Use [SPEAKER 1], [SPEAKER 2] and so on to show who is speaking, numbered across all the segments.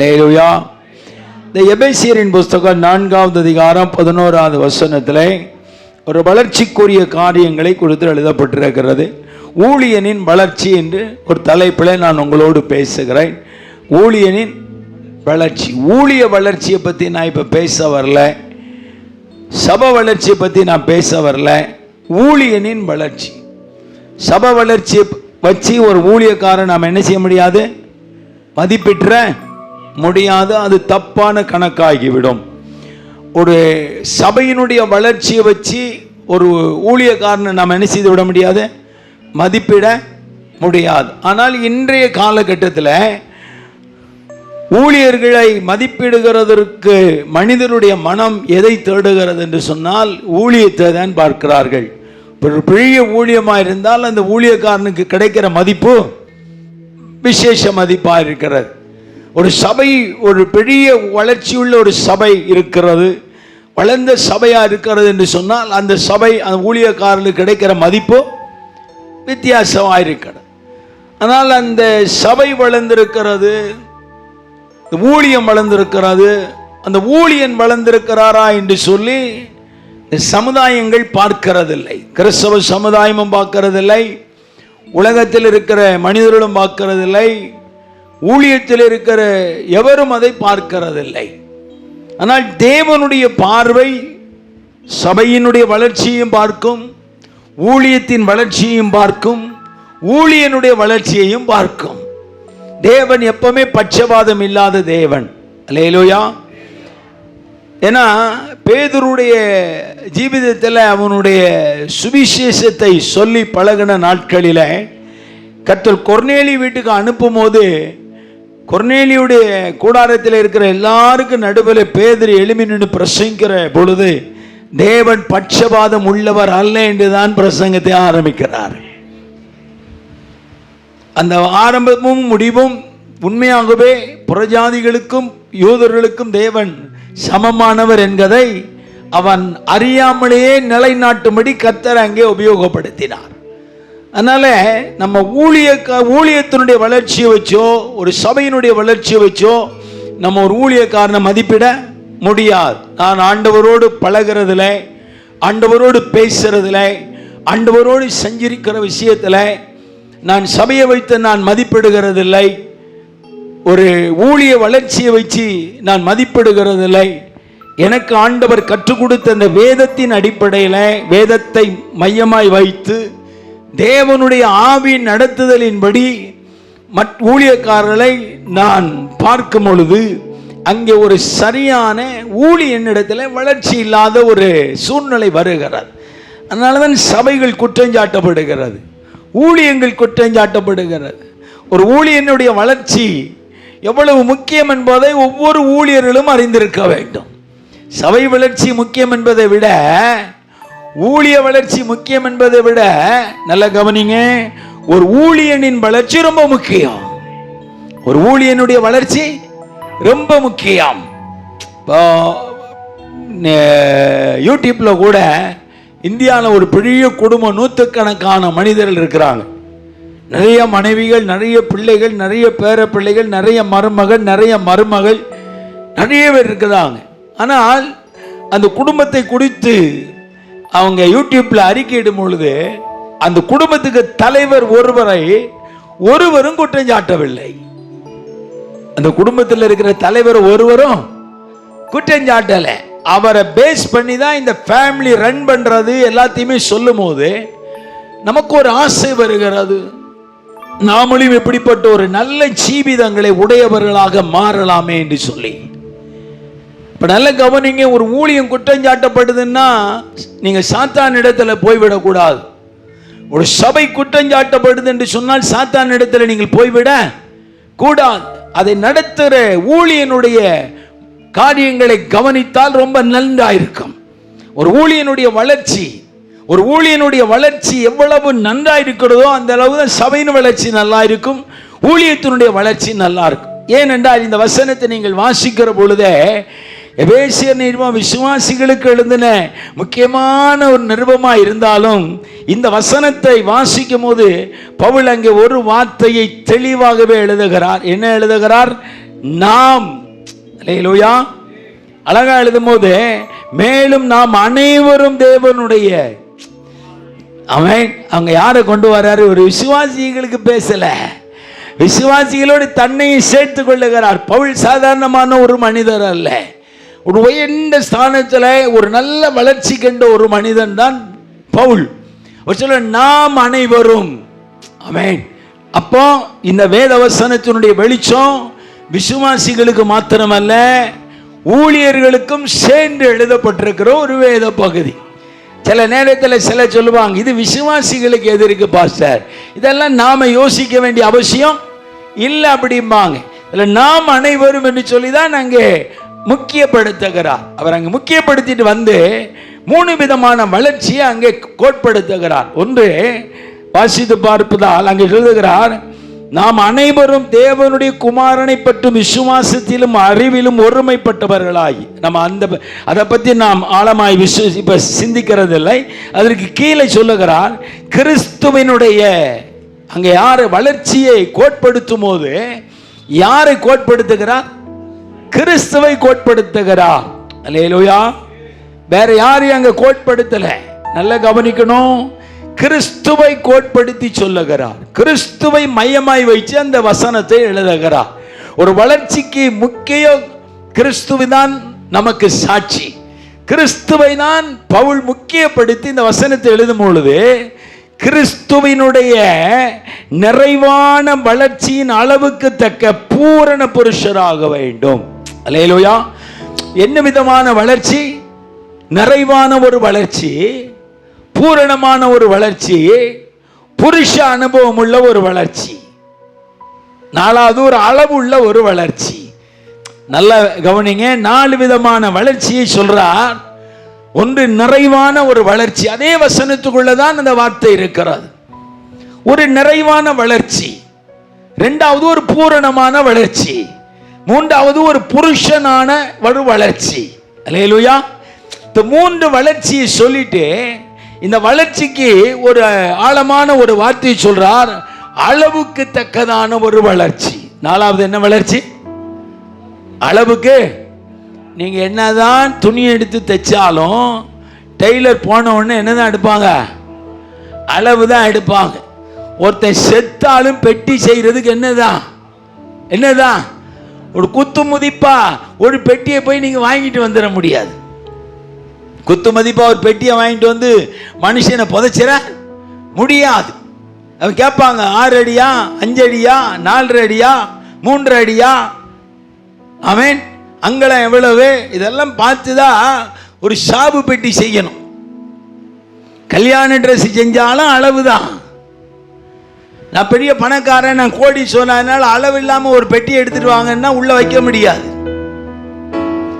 [SPEAKER 1] லேலுயா இந்த எபேசியரின் புஸ்தகம் நான்காவது அதிகாரம் பதினோராவது வசனத்தில் ஒரு வளர்ச்சிக்குரிய காரியங்களை குறித்து எழுதப்பட்டிருக்கிறது. ஊழியனின் வளர்ச்சி என்று ஒரு தலைப்பில் நான் உங்களோடு பேசுகிறேன். ஊழியனின் வளர்ச்சி. ஊழிய வளர்ச்சியை பற்றி நான் இப்போ பேச வரல. சப வளர்ச்சியை பற்றி நான் பேச வரல. ஊழியனின் வளர்ச்சி. சப வளர்ச்சியை வச்சு ஒரு ஊழியக்காரன் நாம் என்ன செய்ய முடியாது? மதிப்பிட்டுற முடியாது அது தப்பான கணக்காகிவிடும். ஒரு சபையினுடைய வளர்ச்சியை வச்சு ஒரு ஊழியக்காரனை நாம் என்ன செய்து விட முடியாது? மதிப்பிட முடியாது. ஆனால் இன்றைய காலகட்டத்தில் ஊழியர்களை மதிப்பிடுகிறதற்கு மனிதனுடைய மனம் எதை தேடுகிறது என்று சொன்னால் ஊழியத்தை தான் பார்க்கிறார்கள். ஒரு பெரிய ஊழியமாக இருந்தால் அந்த ஊழியக்காரனுக்கு கிடைக்கிற மதிப்பு விசேஷ மதிப்பாக இருக்கிறது. ஒரு சபை ஒரு பெரிய வளர்ச்சியுள்ள ஒரு சபை இருக்கிறது. வளர்ந்த சபையாக இருக்கிறது என்று சொன்னால் அந்த சபை அந்த ஊழியக்காரனுக்கு கிடைக்கிற மதிப்பு வித்தியாசமாக இருக்கிறது ஆனால் அந்த சபை வளர்ந்திருக்கிறது ஊழியம் வளர்ந்திருக்கிறது அந்த ஊழியன் வளர்ந்திருக்கிறாரா என்று சொல்லி சமுதாயங்கள் பார்க்கிறதில்லை. கிறிஸ்தவ சமுதாயமும் பார்க்கறதில்லை. உலகத்தில் இருக்கிற மனிதர்களும் பார்க்கறதில்லை. ஊழியத்தில் இருக்கிற எவரும் அதை பார்க்கிறதில்லை. ஆனால் தேவனுடைய பார்வை சபையினுடைய வளர்ச்சியையும் பார்க்கும் ஊழியத்தின் வளர்ச்சியையும் பார்க்கும் ஊழியனுடைய வளர்ச்சியையும் பார்க்கும். தேவன் எப்பவுமே பட்சபாதம் இல்லாத தேவன். அலையலோயா ஏன்னா பேதருடைய ஜீவிதத்தில் அவனுடைய சுவிசேஷத்தை சொல்லி பழகின நாட்களில் கத்தல் கொர்னேலி வீட்டுக்கு அனுப்பும் போது கொர்னேலியுடைய கூடாரத்தில் இருக்கிற எல்லாருக்கும் நடுவில் பேதர் எளிமை நின்று பிரசங்கிற பொழுது தேவன் பட்சபாதம் உள்ளவர் அல்ல என்று தான் பிரசங்கத்தை ஆரம்பிக்கிறார். அந்த ஆரம்பமும் முடிவும் உண்மையாகவே புறஜாதிகளுக்கும் யூதர்களுக்கும் தேவன் சமமானவர் என்பதை அவன் அறியாமலேயே நிலைநாட்டும்படி கர்த்தர் அங்கே உபயோகப்படுத்தினார். அதனால நம்ம ஊழிய ஊழியத்தினுடைய வளர்ச்சியை வச்சோ ஒரு சபையினுடைய வளர்ச்சியை வச்சோ நம்ம ஒரு ஊழியக்காரனை மதிப்பிட முடியாது. நான் ஆண்டவரோடு பழகிறதுல ஆண்டவரோடு பேசுறதுல ஆண்டவரோடு செஞ்சிருக்கிற விஷயத்தில் நான் சபையை வைத்து நான் மதிப்பிடுகிறதில்லை ஒரு ஊழிய வளர்ச்சியை வச்சு நான் மதிப்பிடுகிறதில்லை. எனக்கு ஆண்டவர் கற்றுக் கொடுத்த அந்த வேதத்தின் அடிப்படையில் வேதத்தை மையமாய் வைத்து தேவனுடைய ஆவியின் நடத்துதலின்படி மற் ஊழியக்காரர்களை நான் பார்க்கும் பொழுது அங்கே ஒரு சரியான ஊழியனிடத்தில் வளர்ச்சி இல்லாத ஒரு சூழ்நிலை வருகிறது அதனால தான் சபைகள் குற்றஞ்சாட்டப்படுகிறது ஊழியங்கள் குற்றஞ்சாட்டப்படுகிறது ஒரு ஊழியனுடைய வளர்ச்சி எவ்வளவு முக்கியம் என்பதை ஒவ்வொரு ஊழியர்களும் அறிந்திருக்க வேண்டும். சபை வளர்ச்சி முக்கியம் என்பதை விட ஊழிய வளர்ச்சி முக்கியம் என்பதை விட நல்ல கவனிங்க ஒரு ஊழியனின் வளர்ச்சி ரொம்ப முக்கியம். ஒரு ஊழியனுடைய வளர்ச்சி ரொம்ப முக்கியம். இப்போ யூடியூப்பில் யூடியூப்ல கூட இந்தியாவில் ஒரு பெரிய குடும்பம் நூற்றுக்கணக்கான மனிதர்கள் இருக்கிறாங்க. நிறைய மனைவிகள் நிறைய பிள்ளைகள் நிறைய பேர பிள்ளைகள் நிறைய மருமகள் நிறைய மருமகள் நிறைய பேர் இருக்கிறாங்க. ஆனால் அந்த குடும்பத்தை குறித்து அவங்க யூடியூப்ல அறிக்கையிடும் பொழுது அந்த குடும்பத்துக்கு தலைவர் ஒருவரை ஒருவரும் குற்றம் சாட்டவில்லை. அந்த குடும்பத்தில் இருக்கிற தலைவர் ஒருவரும் குற்றம் சாட்டல. அவரை பேஸ் பண்ணி தான் இந்த ஃபேமிலி ரன் பண்றது எல்லாத்தையுமே சொல்லும் போது நமக்கு ஒரு ஆசை வருகிறது. நாமளும் இப்படிப்பட்ட ஒரு நல்ல ஜீவிதங்களை உடையவர்களாக மாறலாமே என்று சொல்லி. இப்போ நல்ல கவனிங்க ஒரு ஊழியம் குற்றம் சாட்டப்படுதுன்னா நீங்கள் சாத்தான் இடத்துல போய்விடக்கூடாது. ஒரு சபை குற்றம் சாட்டப்படுது என்று சொன்னால் சாத்தான் இடத்துல நீங்கள் போய்விட கூடாது. அதை நடத்துகிற ஊழியனுடைய காரியங்களை கவனித்தால் ரொம்ப நன்றாயிருக்கும். ஒரு ஊழியனுடைய வளர்ச்சி ஒரு ஊழியனுடைய வளர்ச்சி எவ்வளவு நன்றா இருக்கிறதோ அந்த அளவு தான் சபையின் வளர்ச்சி நல்லா இருக்கும் ஊழியத்தினுடைய வளர்ச்சி நல்லா இருக்கும் ஏனென்றால் இந்த வசனத்தை நீங்கள் வாசிக்கிற பொழுதே எபேசியர் நிருபம் விசுவாசிகளுக்கு எழுந்தின முக்கியமான ஒரு நிருபமாக இருந்தாலும் இந்த வசனத்தை வாசிக்கும் போது பவுல் அங்கே ஒரு வார்த்தையை தெளிவாகவே எழுதுகிறார். என்ன எழுதுகிறார்? நாம். லோயா அழகா எழுதும் போது மேலும் நாம் அனைவரும் தேவனுடைய அவன் அவங்க யாரை கொண்டு வர்றாரு? ஒரு விசுவாசிகளுக்கு பேசல. விசுவாசிகளோடு தன்னையும் சேர்த்து கொள்ளுகிறார். பவுல் சாதாரணமான ஒரு மனிதர் அல்ல. ஒரு உயர்ந்த ஸ்தானத்தில் ஒரு நல்ல வளர்ச்சி கண்ட ஒரு மனிதன் தான் பவுல். ஒரு சொல்ல நாம் அனைவரும். ஆமென். அப்போ இந்த வேத வசனத்தினுடைய வெளிச்சம் விசுவாசிகளுக்கு மாத்திரமல்ல ஊழியர்களுக்கும் சேர்ந்து எழுதப்பட்டிருக்கிற ஒரு வேத பகுதி. சில நேரத்தில் சில சொல்லுவாங்க இது விசுவாசிகளுக்கு எது இருக்கு பாஸ்டர். இதெல்லாம் நாம யோசிக்க வேண்டிய அவசியம் இல்லை அப்படிம்பாங்க. இதில் நாம் அனைவரும் என்று சொல்லி தான் அங்கே முக்கியப்படுத்துகிறார். அவர் அங்கே முக்கியப்படுத்திட்டு வந்து மூணு விதமான வளர்ச்சியை அங்கே கோட்படுத்துகிறார். ஒன்று வாசித்து பார்ப்பதால் அங்கே எழுதுகிறார் நாம் அனைவரும் தேவனுடைய குமாரனை பற்றும் விசுவாசத்திலும் அறிவிலும் ஒருமைப்பட்டவர்களாகி நம்ம அந்த அதை பற்றி நாம் ஆழமாய் விசு இப்போ சிந்திக்கிறதில்லை. அதற்கு கீழே சொல்லுகிறார் கிறிஸ்துவினுடைய அங்கே யார் வளர்ச்சியை கோட்படுத்தும் போது யாரை கோட்படுத்துகிறார்? கிறிஸ்துவை கோட்படுத்துகிறார் அல்லேலூயா. வேற யாரையும் அங்க கோட்படுத்தல. நல்லா கவனிக்கணும். கிறிஸ்துவை கோட்படுத்தி சொல்லுகிறார். கிறிஸ்துவை மையமாய் வைத்து அந்த வசனத்தை எழுதுகிறார். ஒரு வளர்ச்சிக்கு முக்கிய கிறிஸ்துவிதான் நமக்கு சாட்சி. கிறிஸ்துவை தான் பவுல் முக்கியப்படுத்தி இந்த வசனத்தை எழுதும் பொழுது கிறிஸ்துவினுடைய நிறைவான வளர்ச்சியின் அளவுக்கு தக்க பூரண புருஷராக வேண்டும். அலையலோயா. என்ன விதமான வளர்ச்சி? நிறைவான ஒரு வளர்ச்சி பூரணமான ஒரு வளர்ச்சி புருஷ அனுபவம் உள்ள ஒரு வளர்ச்சி நாலாவது ஒரு அளவு உள்ள ஒரு வளர்ச்சி. நல்ல கவனிங்க நாலு விதமான வளர்ச்சியை சொல்றார். ஒன்று நிறைவான ஒரு வளர்ச்சி அதே வசனத்துக்குள்ளே தான் அந்த வார்த்தை இருக்கிறது. ஒரு நிறைவான வளர்ச்சி ரெண்டாவது ஒரு பூரணமான வளர்ச்சி. மூன்றாவது ஒரு புருஷனான ஒரு வளர்ச்சி. அலையலுயா இந்த மூன்று வளர்ச்சியை சொல்லிட்டு இந்த வளர்ச்சிக்கு ஒரு ஆழமான ஒரு வார்த்தையை சொல்றார் அளவுக்கு தக்கதான ஒரு வளர்ச்சி. நாலாவது என்ன வளர்ச்சி? அளவுக்கு நீங்க என்னதான் துணி எடுத்து தைச்சாலும் டெய்லர் போன உடனே என்னதான் எடுப்பாங்க? அளவு தான் எடுப்பாங்க. ஒருத்தன் செத்தாலும் பெட்டி செய்யறதுக்கு என்னதான்? என்னதான்? ஒரு குத்து மதிப்பா ஒரு பெட்டியை போய் நீங்க வாங்கிட்டு வந்துட முடியாது. குத்து மதிப்பா ஒரு பெட்டியை வாங்கிட்டு வந்து மனுஷனை புதைச்சிட முடியாது. அவன் கேட்பாங்க ஆறு அடியா அஞ்சு அடியா நாலரை அடியா மூன்று அடியா? அவன் அங்கலம் எவ்வளவு? இதெல்லாம் பார்த்து தான் ஒரு ஷாபு பெட்டி செய்யணும். கல்யாண ட்ரெஸ் செஞ்சாலும் அளவு தான் நான் பெரிய பணக்காரன் நான் கோடி சொன்னதுனால அளவு இல்லாமல் ஒரு பெட்டி எடுத்துட்டு வாங்கன்னா உள்ள வைக்க முடியாது.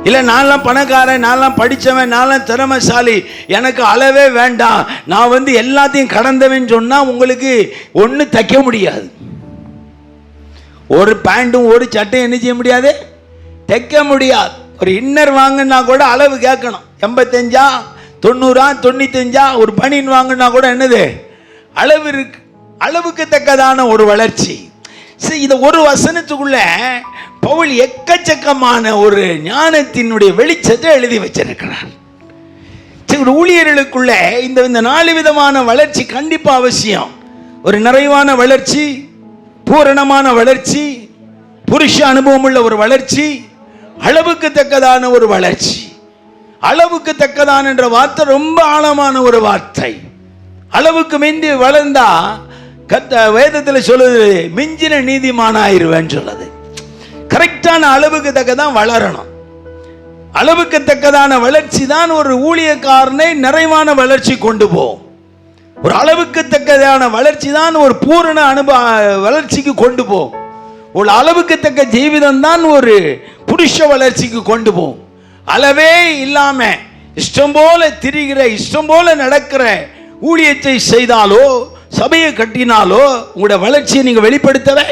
[SPEAKER 1] இல்லை நான்லாம் பணக்காரன் நான்லாம் படித்தவன் நான்லாம் திறமைசாலி. எனக்கு அளவே வேண்டாம். நான் வந்து எல்லாத்தையும் கடந்தவன் சொன்னால் உங்களுக்கு ஒன்றும் தைக்க முடியாது. ஒரு பேண்ட்டும் ஒரு சட்டையும் என்ன செய்ய முடியாது? தைக்க முடியாது. ஒரு இன்னர் வாங்கினா கூட அளவு கேட்கணும். எண்பத்தஞ்சா தொண்ணூறா தொண்ணூத்தஞ்சா ஒரு பனியன் வாங்கினா கூட என்னது? அளவு இருக்கு. அளவுக்கு தக்கதான ஒரு வளர்ச்சி. சரி இதை ஒரு வசனத்துக்குள்ள பவுல் எக்கச்சக்கமான ஒரு ஞானத்தினுடைய வெளிச்சத்தை எழுதி வச்சிருக்கிறார். சரி, ஊழியர்களுக்குள்ள இந்த இந்த நாலு விதமான வளர்ச்சி கண்டிப்பாக அவசியம். ஒரு நிறைவான வளர்ச்சி பூரணமான வளர்ச்சி புருஷ அனுபவம் உள்ள ஒரு வளர்ச்சி அளவுக்கு தக்கதான ஒரு வளர்ச்சி. அளவுக்கு தக்கதான என்ற வார்த்தை ரொம்ப ஆழமான ஒரு வார்த்தை. அளவுக்கு மீந்தி வளர்ந்தா கத்த வேதத்தில் சொல்லுது மிஞ்சின நீதிமானாயிருவேன்னு சொல்லுது. கரெக்டான அளவுக்கு தக்கதான் வளரணும். அளவுக்கு தக்கதான வளர்ச்சி தான் ஒரு ஊழியக்காரனை நிறைவான வளர்ச்சி கொண்டு போகும். ஒரு அளவுக்கு தக்கதான வளர்ச்சி தான் ஒரு பூரண அனுபவ வளர்ச்சிக்கு கொண்டு போகும். ஒரு அளவுக்கு தக்க ஜீவிதம் தான் ஒரு புருஷ வளர்ச்சிக்கு கொண்டு போகும். அளவே இல்லாம இஷ்டம் போல திரிகிற இஷ்டம் போல நடக்கிற ஊழியத்தை செய்தாலோ சபையை கட்டினாலோ உங்களுடைய வளர்ச்சியை நீங்கள் வெளிப்படுத்தவே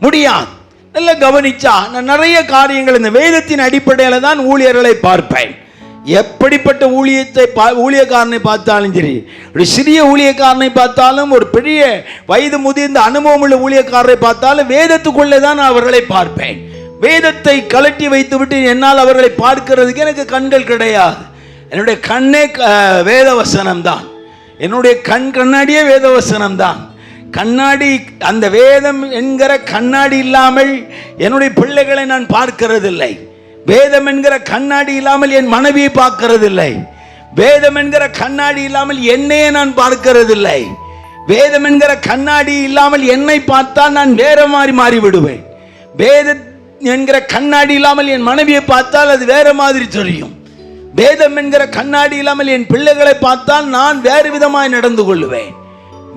[SPEAKER 1] முடியாது. நல்லா கவனிச்சா நான் நிறைய காரியங்கள் இந்த வேதத்தின் அடிப்படையில் தான் ஊழியர்களை பார்ப்பேன். எப்படிப்பட்ட ஊழியத்தை பா ஊழியக்காரனை பார்த்தாலும் சரி ஒரு சிறிய ஊழியக்காரனை பார்த்தாலும் ஒரு பெரிய வயது முதிர்ந்த அனுபவம் உள்ள ஊழியக்காரரை பார்த்தாலும் வேதத்துக்குள்ளே தான் நான் அவர்களை பார்ப்பேன். வேதத்தை கலட்டி வைத்துவிட்டு என்னால் அவர்களை பார்க்கிறதுக்கு எனக்கு கண்கள் கிடையாது. என்னுடைய கண்ணே க- வேத வசனம் தான். என்னுடைய கண் கண்ணாடியே வேதவசனம் தான் கண்ணாடி அந்த வேதம் என்கிற கண்ணாடி இல்லாமல் என்னுடைய பிள்ளைகளை நான் பார்க்கிறதில்லை. வேதம் என்கிற கண்ணாடி இல்லாமல் என் மனைவியை பார்க்கிறதில்லை. வேதம் என்கிற கண்ணாடி இல்லாமல் என்னையே நான் பார்க்கிறதில்லை. வேதம் என்கிற கண்ணாடி இல்லாமல் என்னை பார்த்தால் நான் வேற மாதிரி மாறிவிடுவேன். வேத என்கிற கண்ணாடி இல்லாமல் என் மனைவியை பார்த்தால் அது வேற மாதிரி தெரியும். வேதம் என்கிற கண்ணாடி இல்லாமல் என் பிள்ளைகளை பார்த்தால் நான் வேறு விதமாய் நடந்து கொள்ளுவேன்.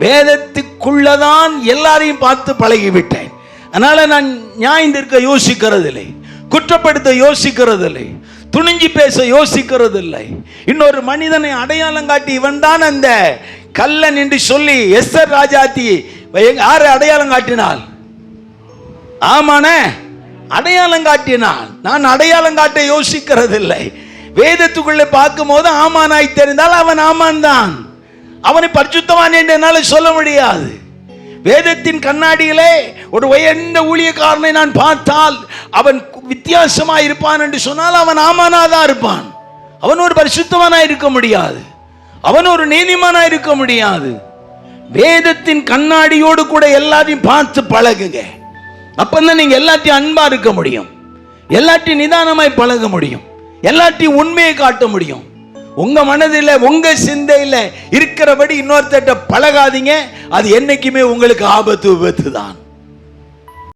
[SPEAKER 1] வேதத்துக்குள்ளதான் எல்லாரையும் பார்த்து பழகிவிட்டேன். அதனால நான் நியாயந்திருக்க யோசிக்கிறதில்லை. குற்றப்படுத்த யோசிக்கிறதில்லை. துணிஞ்சு பேச யோசிக்கிறதில்லை. இன்னொரு மனிதனை அடையாளம் காட்டி இவன் தான் அந்த கல்லன் என்று சொல்லி எஸ் எர் ராஜாத்தி யாரை அடையாளம் காட்டினால் ஆமாண்ணே அடையாளம் காட்டினான் நான் அடையாளம் காட்ட யோசிக்கிறதில்லை. வேதத்துக்குள்ளே பார்க்கும்போது ஆமானாய் தெரிந்தால் அவன் ஆமான் தான் அவனை பரிசுத்தவான் என்று என்னால் சொல்ல முடியாது. வேதத்தின் கண்ணாடியிலே ஒரு உயர்ந்த ஊழியக்காரனை நான் பார்த்தால் அவன் வித்தியாசமா இருப்பான் என்று சொன்னால் அவன் ஆமானாக தான் இருப்பான். அவன் ஒரு பரிசுத்தவனாக இருக்க முடியாது. அவன் ஒரு நீதிமானா இருக்க முடியாது. வேதத்தின் கண்ணாடியோடு கூட எல்லாத்தையும் பார்த்து பழகுங்க. அப்பதான் நீங்க எல்லாத்தையும் அன்பா இருக்க முடியும். எல்லாத்தையும் நிதானமாய் பழக முடியும். எல்லாத்தையும் உண்மையை காட்ட முடியும். உங்க மனதில் உங்க சிந்தையில் இருக்கிறபடி இன்னொருத்தட்ட பழகாதீங்க. அது என்னைக்குமே உங்களுக்கு ஆபத்து விபத்து தான்